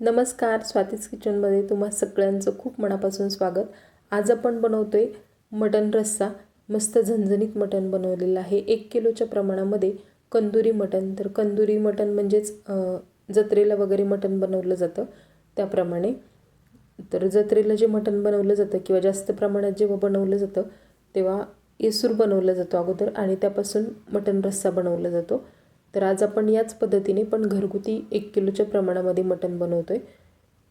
नमस्कार स्वातीस किचनमध्ये तुम्हा सगळ्यांचं खूप मनापासून स्वागत. आज आपण बनवतो आहे मटण रस्सा. मस्त झणझणीत मटण बनवलेलं आहे. एक किलोच्या प्रमाणामध्ये कंदुरी मटण. तर कंदुरी मटण म्हणजेच जत्रेला वगैरे मटण बनवलं जातं त्याप्रमाणे. तर जत्रेला जे मटण बनवलं जातं किंवा जास्त प्रमाणात जेव्हा बनवलं जातं तेव्हा येसूर बनवलं जातो अगोदर आणि त्यापासून मटण रस्सा बनवला जातो. तर आज आपण याच पद्धतीने पण घरगुती एक किलोच्या प्रमाणामध्ये मटण बनवतो आहे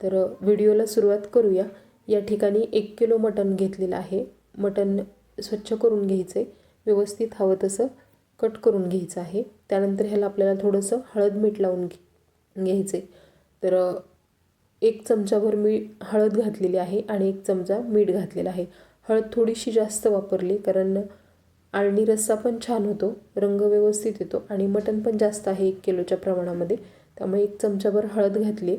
तर व्हिडिओला सुरुवात करूया. या ठिकाणी एक किलो मटण घेतलेलं आहे. मटण स्वच्छ करून घ्यायचं आहे व्यवस्थित हवं तसं कट करून घ्यायचं आहे. त्यानंतर ह्याला आपल्याला थोडंसं हळद मीठ लावून घे घ्यायचं आहे तर एक चमचाभर मी हळद घातलेली आहे आणि एक चमचा मीठ घातलेला आहे. हळद थोडीशी जास्त वापरली कारण आळणी रस्सा पण छान होतो. रंग व्यवस्थित येतो आणि मटण पण जास्त आहे एक किलोच्या प्रमाणामध्ये. त्यामुळे एक चमचाभर हळद घातली.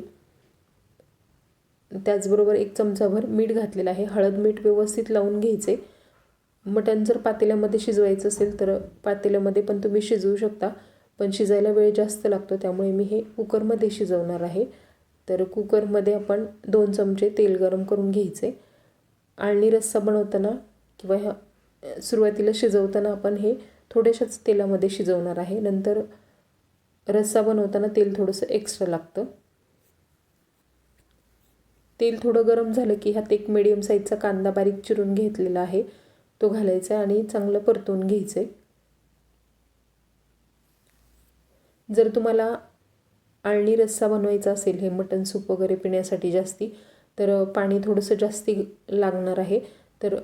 त्याचबरोबर एक चमचाभर मीठ घातलेलं आहे. हळद मीठ व्यवस्थित लावून घ्यायचे. मटण जर पातेल्यामध्ये शिजवायचं असेल तर पातेल्यामध्ये पण तुम्ही शिजवू शकता. पण शिजायला वेळ जास्त लागतो त्यामुळे मी हे कुकरमध्ये शिजवणार आहे. तर कुकरमध्ये आपण दोन चमचे तेल गरम करून घ्यायचे. आळणी रस्सा बनवताना किंवा ह्या सुरुवातीला शिजवताना आपण हे थोड्याशाच तेलामध्ये शिजवणार आहे. नंतर रस्सा बनवताना तेल थोडंसं एक्स्ट्रा लागतं. तेल थोडं गरम झालं की ह्यात एक मिडियम साईजचा कांदा बारीक चिरून घेतलेला आहे. तो घालायचा आहे आणि चांगलं परतून घ्यायचं आहे जर तुम्हाला आळणी रस्सा बनवायचा असेल हे मटन सूप वगैरे पिण्यासाठी जास्ती तर पाणी थोडंसं जास्ती लागणार आहे. तर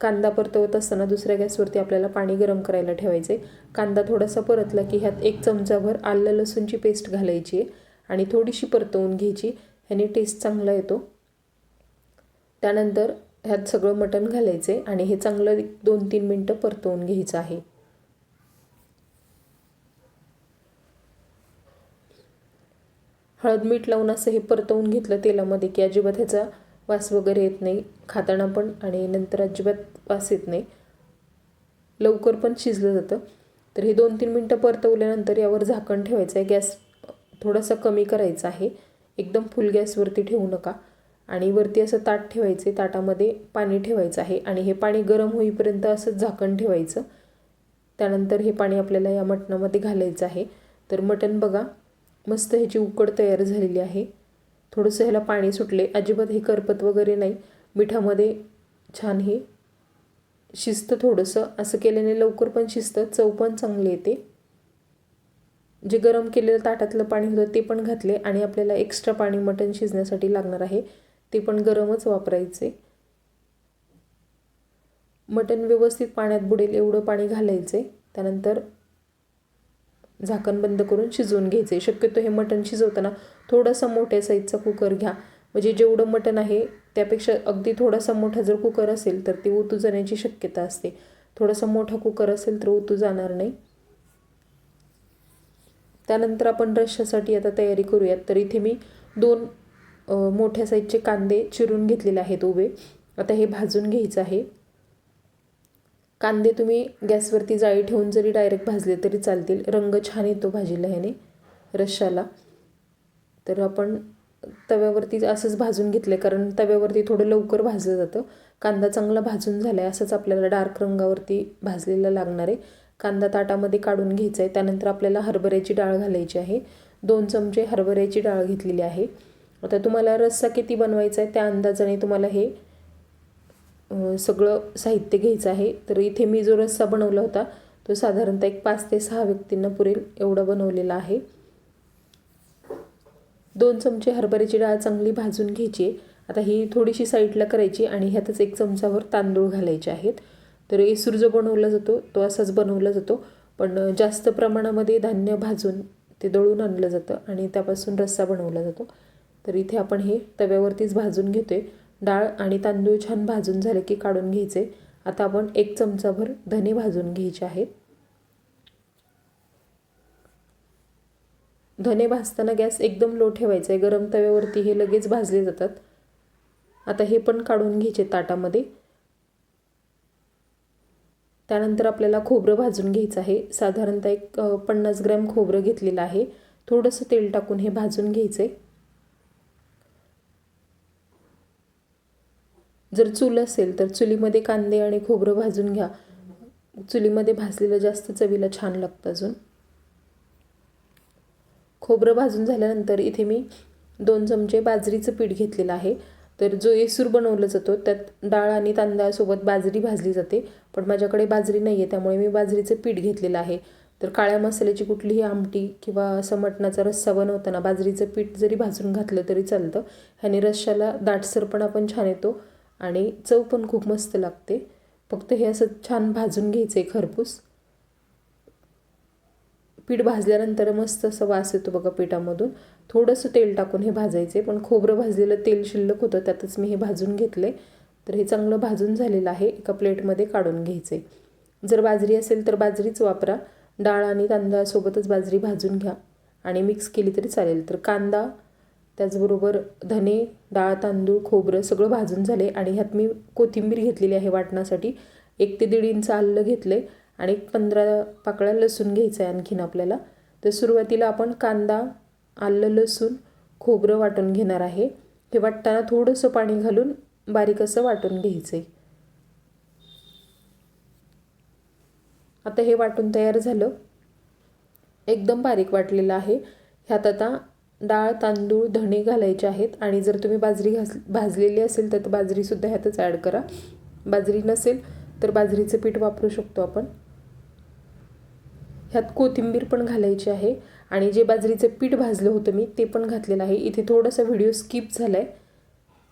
कांदा परतवत असताना दुसऱ्या गॅसवरती आपल्याला पाणी गरम करायला ठेवायचं आहे कांदा थोडासा परतला की ह्यात एक चमचाभर आलं लसूणची पेस्ट घालायची आहे आणि थोडीशी परतवून घ्यायची. ह्याने टेस्ट चांगला येतो. त्यानंतर ह्यात सगळं मटण घालायचं आहे आणि हे चांगलं दोन तीन मिनटं परतवून घ्यायचं आहे. हळद मीठ लावून असं हे परतवून घेतलं तेलामध्ये की अजिबात ह्याचा वास वगैरे येत नाही खाताना पण आणि नंतर अजिबात वास येत नाही. लवकर पण शिजलं जातं. तर हे दोन तीन मिनटं परतवल्यानंतर यावर झाकण ठेवायचं आहे गॅस थोडासा कमी करायचा आहे. एकदम फुल गॅसवरती ठेवू नका. आणि वरती असं ताट ठेवायचे ताटामध्ये पाणी ठेवायचं आहे आणि हे पाणी गरम होईपर्यंत असं झाकण ठेवायचं. त्यानंतर हे पाणी आपल्याला या मटणामध्ये घालायचं आहे. तर मटण बघा मस्त ह्याची उकड तयार झालेली आहे. थोडंसं ह्याला पाणी सुटले. अजिबात हे करपत वगैरे नाही. मिठामध्ये छान हे शिजतं थोडंसं. असं केल्याने लवकर पण शिजतं चव पण चांगली येते. जे गरम केलेलं ताटातलं पाणी होतं ते पण घातले आणि आपल्याला एक्स्ट्रा पाणी मटण शिजण्यासाठी लागणार आहे. ते पण गरमच वापरायचे. मटण व्यवस्थित पाण्यात बुडेल एवढं पाणी घालायचे. त्यानंतर झाकण बंद करून शिजवून घ्यायचे शक्यतो हे मटण शिजवताना थोडासा मोठ्या साईजचा कुकर घ्या. म्हणजे जेवढं मटण आहे त्यापेक्षा अगदी थोडासा मोठा जर कुकर असेल तर ते ओतू जाण्याची शक्यता असते. थोडासा मोठा कुकर असेल तर ओतू जाणार नाही. त्यानंतर आपण रश्यासाठी आता तयारी करूयात. तर इथे मी दोन मोठ्या साईजचे कांदे चिरून घेतलेले आहेत उभे आता हे भाजून घ्यायचं आहे. कांदे तुम्ही गॅसवरती जाळी ठेवून जरी डायरेक्ट भाजले तरी चालतील. रंग छान येतो भाजीला ह्याने रश्शाला. तर आपण तव्यावरती असंच भाजून घेतलं कारण तव्यावरती थोडं लवकर भाजलं जातं. कांदा चांगला भाजून झाला आहे असंच आपल्याला डार्क रंगावरती भाजलेला लागणार आहे. कांदा ताटामध्ये काढून घ्यायचा आहे त्यानंतर आपल्याला हरभऱ्याची डाळ घालायची आहे. दोन चमचे हरभऱ्याची डाळ घेतलेली आहे. आता तुम्हाला रस्सा किती बनवायचा आहे त्या अंदाजाने तुम्हाला हे सगळं साहित्य घ्यायचं आहे. तर इथे मी जो रस्सा बनवला होता तो साधारणतः एक पाच ते सहा व्यक्तींना पुरेल एवढा बनवलेला आहे. दोन चमचे हरभऱ्याची डाळ चांगली भाजून घ्यायची आता ही थोडीशी साईडला करायची आणि ह्यातच एक चमचावर तांदूळ घालायचे आहेत. तर एसूर जो बनवला जातो तो असाच बनवला जातो. पण जास्त प्रमाणामध्ये धान्य भाजून ते दळून आणलं जातं आणि त्यापासून रस्सा बनवला जातो. तर इथे आपण हे तव्यावरतीच भाजून घेतो आहे डाळ आणि तांदूळ छान भाजून झाले की काढून घ्यायचे. आता आपण एक चमचाभर धने भाजून घ्यायचे आहेत. धने भाजताना गॅस एकदम लो ठेवायचा आहे. गरम तव्यावरती हे लगेच भाजले जातात. आता हे पण काढून घ्यायचे ताटामध्ये. त्यानंतर आपल्याला खोबरं भाजून घ्यायचं आहे. साधारणतः एक पन्नास ग्रॅम खोबरं घेतलेलं आहे. थोडंसं तेल टाकून हे भाजून घ्यायचं. आहे जर चूल असेल तर चुलीमध्ये कांदे आणि खोबरं भाजून घ्या. चुलीमध्ये भाजलेलं जास्त चवीला छान लागतं अजून. खोबरं भाजून झाल्यानंतर इथे मी दोन चमचे बाजरीचं पीठ घेतलेलं आहे. तर जो येसूर बनवलं जातो त्यात डाळ आणि तांदळासोबत बाजरी भाजली जाते. पण माझ्याकडे बाजरी नाही आहे त्यामुळे मी बाजरीचं पीठ घेतलेलं आहे. तर काळ्या मसाल्याची कुठलीही आमटी किंवा असं मटणाचा रस्सा बनवताना बाजरीचं पीठ जरी भाजून घातलं तरी चालतं. ह्याने रश्शाला दाटसरपणा पण छान येतो. आणि चव पण खूप मस्त लागते. फक्त हे असं छान भाजून घ्यायचं आहे खरपूस. पीठ भाजल्यानंतर मस्त असं वास येतो बघा पिठामधून. थोडंसं तेल टाकून हे भाजायचे पण खोबरं भाजलेलं तेल शिल्लक होतं त्यातच मी हे भाजून घेतले तर हे चांगलं भाजून झालेलं आहे एका प्लेटमध्ये काढून घ्यायचे जर बाजरी असेल तर बाजरीच वापरा. डाळ आणि तांदळासोबतच बाजरी भाजून घ्या. आणि मिक्स केली तरी चालेल. तर कांदा त्याचबरोबर धने डाळ तांदूळ खोबरं सगळं भाजून झाले आणि ह्यात मी कोथिंबीर घेतलेली आहे वाटण्यासाठी. एक ते दीड इंच आलं आहे आणि एक पंधरा पाकळ्या लसूण घ्यायचं आहे आणखीन आपल्याला. तर सुरुवातीला आपण कांदा आलं लसूण खोबरं वाटून घेणार आहे. हे वाटताना थोडंसं पाणी घालून बारीक असं वाटून घ्यायचं आहे आता हे वाटून तयार झालं. एकदम बारीक वाटलेलं आहे. ह्यात आता डाळ तांदूळ धणे घालायचे आहेत आणि जर तुम्ही बाजरी घास भाजलेली असेल तर बाजरीसुद्धा ह्यातच ॲड करा. बाजरी नसेल तर बाजरीचं पीठ वापरू शकतो आपण. ह्यात कोथिंबीर पण घालायची आहे आणि जे बाजरीचं पीठ भाजलं होतं मी ते पण घातलेलं आहे. इथे थोडासा व्हिडिओ स्किप झाला आहे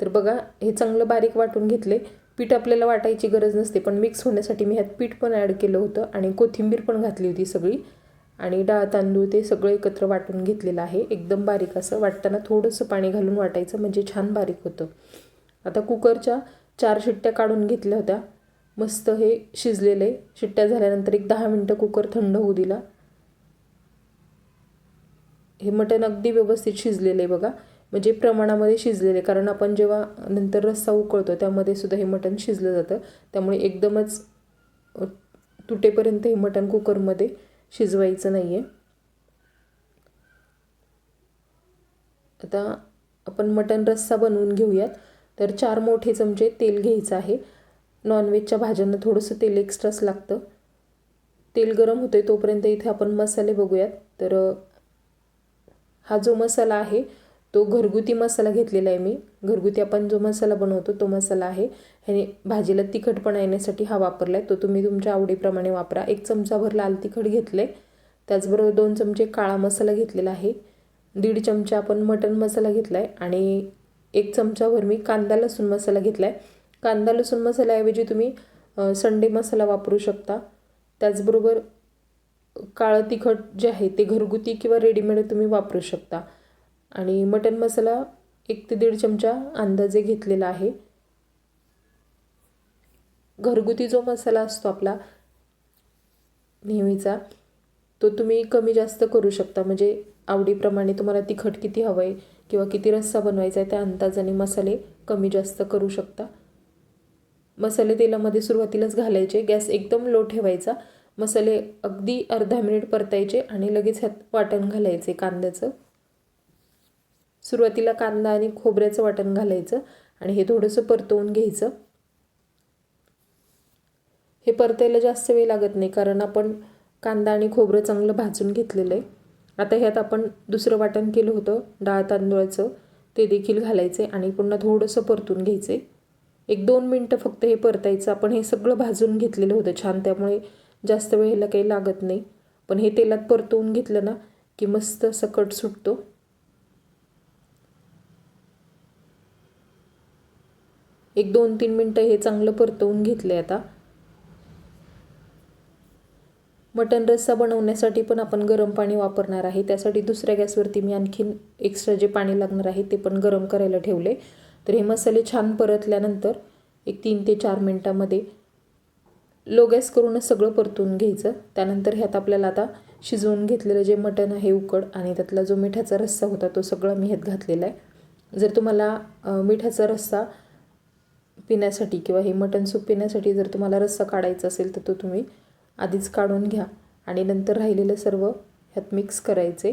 तर बघा हे चांगलं बारीक वाटून घेतले. पीठ आपल्याला वाटायची गरज नसते पण मिक्स होण्यासाठी मी ह्यात पीठ पण ॲड केलं होतं आणि कोथिंबीर पण घातली होती सगळी. आणि डाळ तांदूळ ते सगळं एकत्र वाटून घेतलेलं आहे. एकदम बारीक असं वाटताना थोडंसं पाणी घालून वाटायचं म्हणजे छान बारीक होतं. आता कुकरच्या चार शिट्ट्या काढून घेतल्या होत्या. मस्त हे शिजलेले. शिट्ट्या झाल्यानंतर एक दहा मिनटं कुकर थंड होऊ दिला. हे मटण अगदी व्यवस्थित शिजलेलं आहे बघा. म्हणजे प्रमाणामध्ये शिजलेले. कारण आपण जेव्हा नंतर रस्सा उकळतो त्यामध्ये सुद्धा हे मटण शिजलं जातं. त्यामुळे एकदमच तुटेपर्यंत हे मटण कुकरमध्ये शिजवायचं नाही आहे आता आपण मटण रस्सा बनवून घेऊयात. तर चार मोठे चमचे तेल घ्यायचं आहे. नॉनव्हेजच्या भाज्यांना थोडंसं तेल एक्स्ट्राच लागतं. तेल गरम होतं आहे तोपर्यंत इथे आपण मसाले बघूयात. तर हा जो मसाला आहे तो घरगुती मसाला घेतलेला आहे मी. घरगुती आपण जो मसाला बनवतो तो मसाला आहे. ह्याने भाजीला तिखटपणा येण्यासाठी हा वापरला आहे तो तुम्ही तुमच्या आवडीप्रमाणे वापरा. एक चमचाभर लाल तिखट घेतले त्याचबरोबर दोन चमचे काळा मसाला घेतलेला आहे. दीड चमचा आपण मटन मसाला घेतला आहे आणि एक चमचाभर मी कांदा लसूण मसाला घेतला आहे कांदा लसूण मसाल्याऐवजी तुम्ही संडे मसाला वापरू शकता. त्याचबरोबर काळं तिखट जे आहे ते घरगुती किंवा रेडीमेड तुम्ही वापरू शकता. आणि मटन मसाला एक ते दीड चमचा अंदाजे घेतलेला आहे. घरगुती जो मसाला असतो आपला नेहमीचा तो तुम्ही कमी जास्त करू शकता. म्हणजे आवडीप्रमाणे तुम्हाला तिखट किती हवं आहे किंवा किती रस्सा बनवायचा आहे त्या अंदाजाने मसाले कमी जास्त करू शकता. मसाले तेलामध्ये सुरुवातीलाच घालायचे गॅस एकदम लो ठेवायचा. मसाले अगदी अर्धा मिनिट परतायचे आणि लगेच ह्यात वाटण घालायचे कांद्याचं. सुरुवातीला कांदा आणि खोबऱ्याचं वाटण घालायचं आणि हे थोडंसं परतवून घ्यायचं. हे परतायला जास्त वेळ लागत नाही कारण आपण कांदा आणि खोबरं चांगलं भाजून घेतलेलं आहे. आता ह्यात आपण दुसरं वाटण केलं होतं डाळ तांदूळाचं ते देखील घालायचे आणि पुन्हा थोडंसं परतून घ्यायचे एक दोन मिनटं फक्त हे परतायचं आपण हे सगळं भाजून घेतलेलं होतं छान त्यामुळे जास्त वेळेला काही लागत नाही. पण हे तेलात परतवून घेतलं ना की मस्त सकट सुटतो. एक दोन तीन मिनटं हे चांगलं परतवून घेतले आता. मटन रस्सा बनवण्यासाठी पण आपण गरम पाणी वापरणार आहे. त्यासाठी दुसऱ्या गॅसवरती मी आणखीन एक्स्ट्रा जे पाणी लागणार आहे ते पण गरम करायला ठेवले. तर हे मसाले छान परतल्यानंतर एक तीन ते चार मिनटामध्ये लो गॅस करूनच सगळं परतून घ्यायचं. त्यानंतर ह्यात आपल्याला आता शिजवून घेतलेलं जे मटण आहे उकड आणि त्यातला जो मिठाचा रस्सा होता तो सगळा मी ह्यात घातलेला आहे. जर तुम्हाला मिठाचा रस्सा पिण्यासाठी किंवा हे मटण सूप पिण्यासाठी जर तुम्हाला रस्सा काढायचा असेल तर तो तुम्ही आधीच काढून घ्या. आणि नंतर राहिलेलं सर्व ह्यात मिक्स करायचे.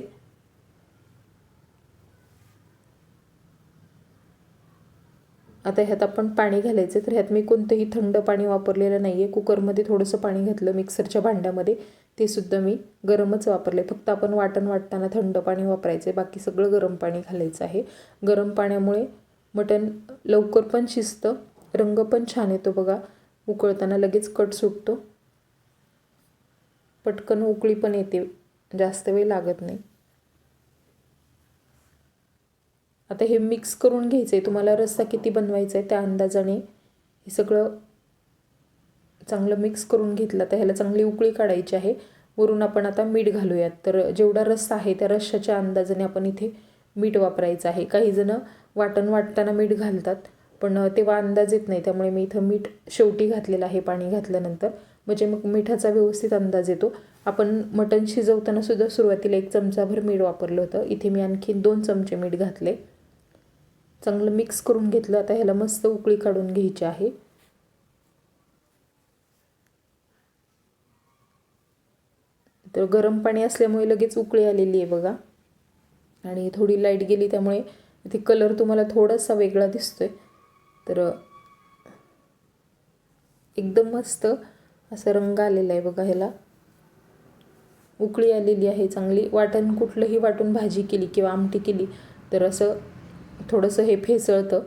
आता ह्यात आपण पाणी घालायचं. तर ह्यात मी कोणतंही थंड पाणी वापरलेलं नाही आहे कुकरमध्ये थोडंसं पाणी घातलं मिक्सरच्या भांड्यामध्ये. ते सुद्धा मी गरमच वापरले. फक्त आपण वाटण वाटताना थंड पाणी वापरायचं आहे बाकी सगळं गरम पाणी घालायचं आहे. गरम पाण्यामुळे मटण लवकर पण शिजतं. रंग पण छान येतो बघा. उकळताना लगेच कट सुटतो. पटकन उकळी पण येते. जास्त वेळ लागत नाही. आता हे मिक्स करून घ्यायचं आहे तुम्हाला रस्सा किती बनवायचा आहे त्या अंदाजाने हे सगळं चांगलं मिक्स करून घेतलं. तर ह्याला चांगली उकळी काढायची आहे. वरून आपण आता मीठ घालूयात. तर जेवढा रस्सा आहे त्या रश्शाच्या अंदाजाने आपण इथे मीठ वापरायचं आहे. काही जणं वाटण वाटताना मीठ घालतात. पण तेव्हा अंदाज येत नाही. त्यामुळे मी इथं मीठ शेवटी घातलेलं आहे पाणी घातल्यानंतर. म्हणजे मग मिठाचा व्यवस्थित अंदाज येतो. आपण मटण शिजवताना सुद्धा सुरुवातीला एक चमचाभर मीठ वापरलं होतं. इथे मी आणखी दोन चमचे मीठ घातले. चांगलं मिक्स करून घेतलं. आता ह्याला मस्त उकळी काढून घ्यायची आहे. तर गरम पाणी असल्यामुळे लगेच उकळी आलेली आहे बघा. आणि थोडी लाइट गेली त्यामुळे ते कलर तुम्हाला थोडासा वेगळा दिसतोय. तर एकदम मस्त असं रंग आलेला आहे बघा ह्याला. उकळी आलेली आहे चांगली वाटण कुठलंही वाटून भाजी केली किंवा आमटी केली तर असं थोडंसं हे फेसळतं.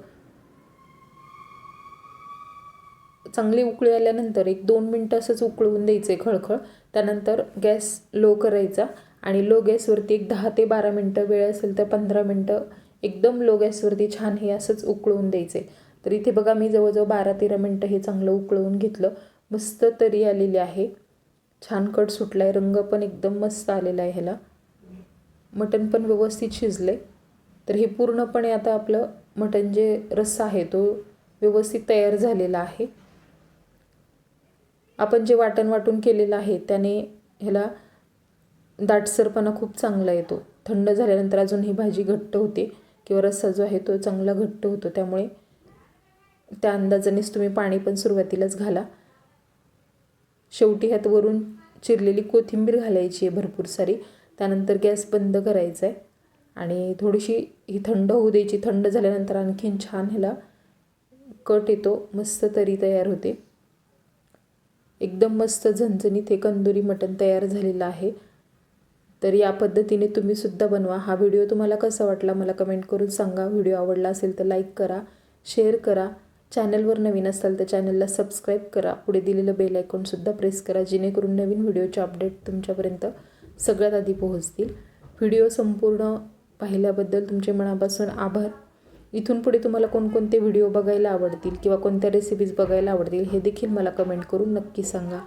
चांगली उकळी आल्यानंतर एक दोन मिनटं असंच उकळवून द्यायचं आहे खळखळ. त्यानंतर गॅस लो करायचा आणि लो गॅसवरती एक दहा ते बारा मिनटं वेळ असेल तर पंधरा मिनटं एकदम लो गॅसवरती छान हे असंच उकळवून द्यायचे तर इथे बघा मी जवळजवळ बारा तेरा मिनटं हे चांगलं उकळवून घेतलं. मस्त तरी आलेली आहे. छान कट सुटला आहे रंग पण एकदम मस्त आलेला आहे ह्याला. मटण पण व्यवस्थित शिजले तर हे पूर्णपणे आता आपलं मटण जे रस्सा आहे तो व्यवस्थित तयार झालेला आहे. आपण जे वाटण वाटून केलेलं आहे त्याने ह्याला दाटसरपणा खूप चांगला येतो. थंड झाल्यानंतर अजून ही भाजी घट्ट होते किंवा रस्सा जो आहे तो चांगला घट्ट होतो. त्यामुळे त्या अंदाजानेच तुम्ही पाणी पण सुरुवातीलाच घाला. शेवटी ह्यात वरून चिरलेली कोथिंबीर घालायची आहे भरपूर सारी. त्यानंतर गॅस बंद करायचा आहे आणि थोडीशी ही थंड होऊ द्यायची. थंड झाल्यानंतर आणखीन छान ह्याला कट येतो. मस्त तरी तयार होते. एकदम मस्त झणझणीत हे कंदुरी मटण तयार झालेलं आहे. तर या पद्धतीने तुम्हीसुद्धा बनवा. हा व्हिडिओ तुम्हाला कसा वाटला मला कमेंट करून सांगा. व्हिडिओ आवडला असेल तर लाईक करा शेअर करा. चॅनलवर नवीन असाल तर चॅनलला सबस्क्राईब करा. पुढे दिलेलं बेल आयकॉनसुद्धा प्रेस करा जेणेकरून नवीन व्हिडिओचे अपडेट तुमच्यापर्यंत सगळ्यात आधी पोहोचतील. व्हिडिओ संपूर्ण पाहिल्याबद्दल तुमचे मनापासून आभार. इथून पुढे तुम्हाला कोणकोणते व्हिडिओ बघायला आवडतील किंवा कोणत्या रेसिपीज बघायला आवडतील हे देखील मला कमेंट करून नक्की सांगा.